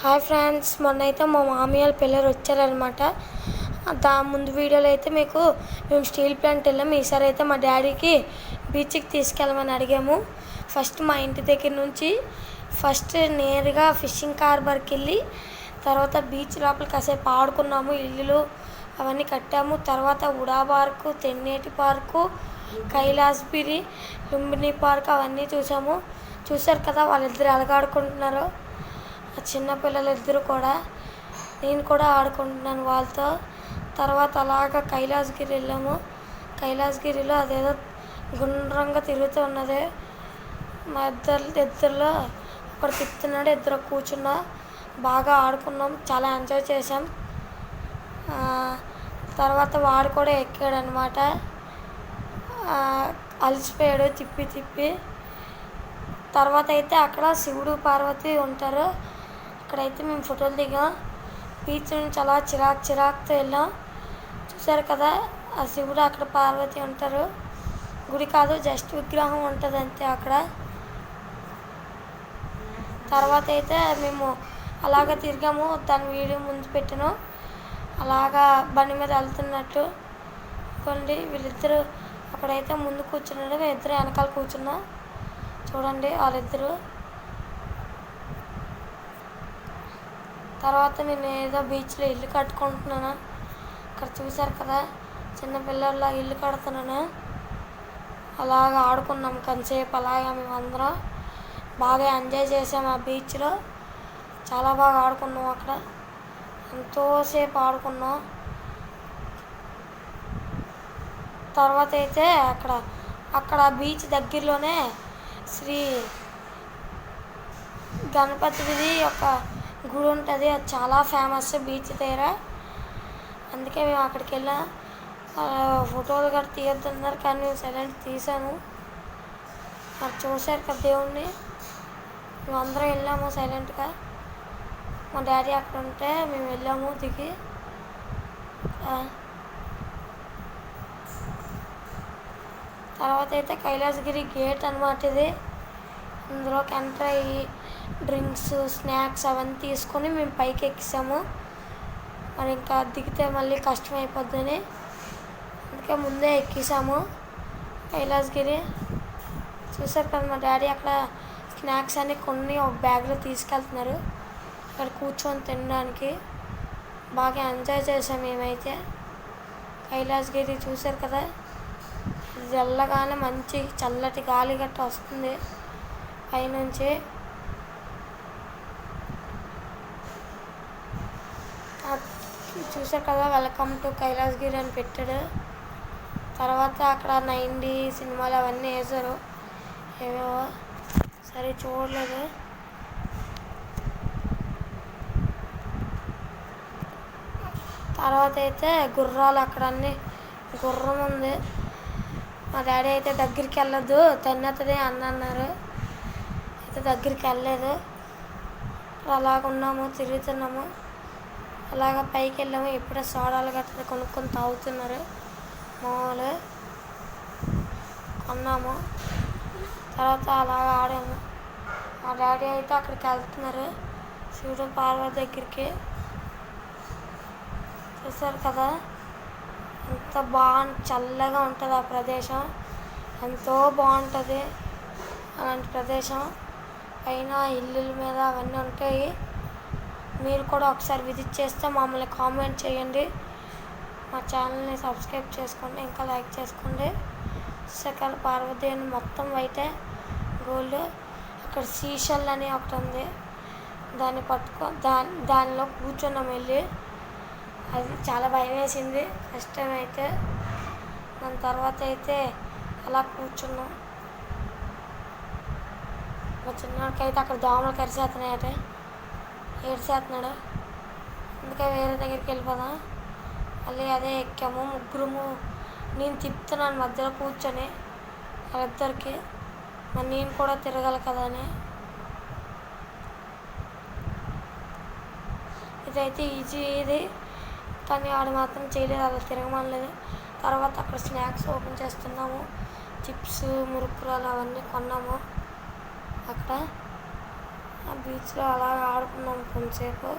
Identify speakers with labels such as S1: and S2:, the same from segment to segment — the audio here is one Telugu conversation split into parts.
S1: హాయ్ ఫ్రెండ్స్ మొన్న అయితే మా మామయ్య వాళ్ళ పిల్లలు వచ్చారనమాట దా ముందు వీడియోలో అయితే మీకు మేము స్టీల్ ప్లాంట్ వెళ్ళాము ఈసారి అయితే మా డాడీకి బీచ్కి తీసుకెళ్ళమని అడిగాము. ఫస్ట్ మా ఇంటి దగ్గర నుంచి ఫస్ట్ నేరుగా ఫిషింగ్ కార్బర్కి వెళ్ళి తర్వాత బీచ్ లోపల కాసేపు ఆడుకున్నాము ఇల్లులు అవన్నీ కట్టాము. తర్వాత UDA park Tenneti park Kailasagiri Lumbini park అవన్నీ చూసాము. చూశారు కదా వాళ్ళిద్దరు ఎలాగాడుకుంటున్నారో చిన్న పిల్లలు ఇద్దరు కూడా నేను కూడా ఆడుకుంటున్నాను వాళ్ళతో. తర్వాత అలాగ కైలాసగిరి వెళ్ళాము. కైలాసగిరిలో అదేదో గుండ్రంగా తిరుగుతూ ఉన్నది. మా ఇద్దరు ఇద్దరిలో ఒకరు తిప్పుతున్నాడు ఇద్దరు కూర్చున్నా బాగా ఆడుకున్నాం చాలా ఎంజాయ్ చేసాం తర్వాత వాడు కూడా ఎక్కాడు అనమాట అలసిపోయాడు తిప్పి తిప్పి. తర్వాత అయితే అక్కడ శివుడు పార్వతి ఉంటారు. అక్కడైతే మేము ఫోటోలు దిగాం. బీచ్ నుంచి అలా చిరాక్ చిరాక్తో వెళ్ళాం. చూసారు కదా ఆ శివుడు అక్కడ పార్వతి ఉంటారు. గుడి కాదు జస్ట్ విగ్రహం ఉంటుంది అంతే అక్కడ. తర్వాత అయితే మేము అలాగ తిరిగాము దాని వీడియో ముందు పెట్టాను. అలాగా బండి మీద వెళ్తున్నట్టు కొన్ని వీళ్ళిద్దరూ అక్కడైతే ముందు కూర్చున్నాడు మేము ఇద్దరు వెనకాల కూర్చున్నాం. చూడండి వాళ్ళిద్దరూ. తర్వాత నేను ఏదో బీచ్లో ఇల్లు కట్టుకుంటున్నాను. ఇక్కడ చూశారు కదా చిన్నపిల్లల్లా ఇల్లు కడుతున్నాను. అలాగ ఆడుకున్నాం కొంతసేపు అలాగా మేమందరం బాగా ఎంజాయ్ చేసాం ఆ బీచ్లో చాలా బాగా ఆడుకున్నాం అక్కడ. ఎంతోసేపు ఆడుకున్నాం. తర్వాత అయితే అక్కడ అక్కడ బీచ్ దగ్గరలోనే శ్రీ గణపతిది యొక్క గుడి ఉంటుంది అది చాలా ఫేమస్ బీచ్ దగ్గర. అందుకే మేము అక్కడికి వెళ్ళా. ఫోటోలు కూడా తీయొద్దన్నారు కానీ మేము సైలెంట్ తీసాము మరి చూశారు కదా దేవుణ్ణి. మేము అందరం వెళ్ళాము సైలెంట్గా. మా డాడీ అక్కడ ఉంటే మేము వెళ్ళాము దిగి తర్వాత అయితే కైలాసగిరి గేట్ అనమాట ఇది. ఇందులోకి ఎంటర్ అయ్యి డ్రింక్స్ స్నాక్స్ అవన్నీ తీసుకొని మేము పైకి ఎక్కిసాము మరి ఇంకా దిగితే మళ్ళీ కష్టం అయిపోద్దని అందుకే ముందే ఎక్కిసాము. కైలాసగిరి చూసారు కదా మా డాడీ అక్కడ స్నాక్స్ అన్ని కొన్ని ఒక బ్యాగ్లో తీసుకెళ్తున్నారు. అక్కడ కూర్చొని తినడానికి బాగా ఎంజాయ్ చేసాం మేమైతే. కైలాసగిరి చూసారు కదా ఇది వెళ్ళగానే మంచి చల్లటి గాలి గట్ట వస్తుంది. పైనుంచి ఆ చూసారు కదా వెల్కమ్ టు కైలాసగిరి అని పెట్టాడు. తర్వాత అక్కడ నైంటీ సినిమాలు అవన్నీ వేశారు. ఏవేవో. సరే చూడలేదు. తర్వాత అయితే గుర్రాలు అక్కడ అన్ని గుర్రం ఉంది. మా డాడీ అయితే దగ్గరికి వెళ్ళదు. తిన్నది అన్న అన్నారు. అయితే దగ్గరికి వెళ్ళలేదు. అలాగున్నాము తిరుగుతున్నాము. అలాగ పైకి వెళ్ళాము ఇప్పుడే సోడాలు గట్రా కొనుక్కొని తాగుతున్నారు. మామూలు కొన్నాము తర్వాత అలాగ ఆడాము. మా డాడీ అయితే అక్కడికి వెళ్తున్నారు. శివుడు పార్వతి దగ్గరికి. చూసారు కదా? ఎంత బాగా చల్లగా ఉంటుంది ఆ ప్రదేశం. ఎంతో బాగుంటుంది అలాంటి ప్రదేశం. పైన ఇల్లుల మీద అవన్నీ ఉంటాయి. మీరు కూడా ఒకసారి విజిట్ చేస్తే మమ్మల్ని కామెంట్ చేయండి. మా ఛానల్ని సబ్స్క్రైబ్ చేసుకోండి ఇంకా లైక్ చేసుకోండి. సకల పార్వతీయుని మొత్తం అయితే గోల్డ్ అక్కడ సీషల్ అని ఒకటి ఉంది. దాన్ని పట్టుకో దాని దానిలో కూర్చున్నాం వెళ్ళి. అది చాలా భయం వేసింది. ఫస్ట్ టైం అయితే దాని తర్వాత అయితే అలా కూర్చున్నాం. మా చిన్నవాడికి అయితే అక్కడ దోమలు కరిసేస్తున్నాయట. ఏడ్చేస్తున్నాడు అందుకే వేరే దగ్గరికి వెళ్ళిపోదాం? మళ్ళీ అదే ఎక్కాము. ముగ్గురుము నేను తిప్పుతున్నాను మధ్యలో కూర్చొని. వాళ్ళిద్దరికి. మరి నేను కూడా తిరగాలి కదా అని. ఇదైతే ఈజీ. ఇది కానీ ఆడు మాత్రం చేయలేదు. అలా తిరగమనలేదు. తర్వాత అక్కడ స్నాక్స్ ఓపెన్ చేస్తున్నాము. చిప్స్ మురుకురాలు అవన్నీ కొన్నాము. అక్కడ బీచ్లో అలా ఆడుకున్నాం కొంతసేపు.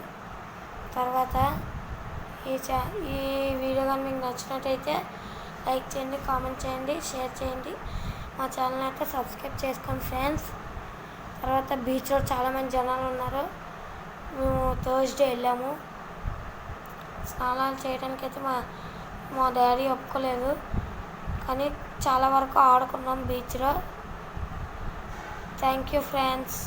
S1: తర్వాత ఈ చా ఈ వీడియో కానీ మీకు నచ్చినట్టయితే లైక్ చేయండి కామెంట్ చేయండి షేర్ చేయండి. మా ఛానల్ అయితే సబ్స్క్రైబ్ చేసుకోండి ఫ్రెండ్స్. తర్వాత బీచ్లో చాలామంది జనాలు ఉన్నారు. మేము థర్స్డే వెళ్ళాము. స్నానాలు చేయడానికి అయితే మా మా డాడీ ఒప్పుకోలేదు. కానీ చాలా వరకు ఆడుకున్నాం బీచ్లో. Thank you friends.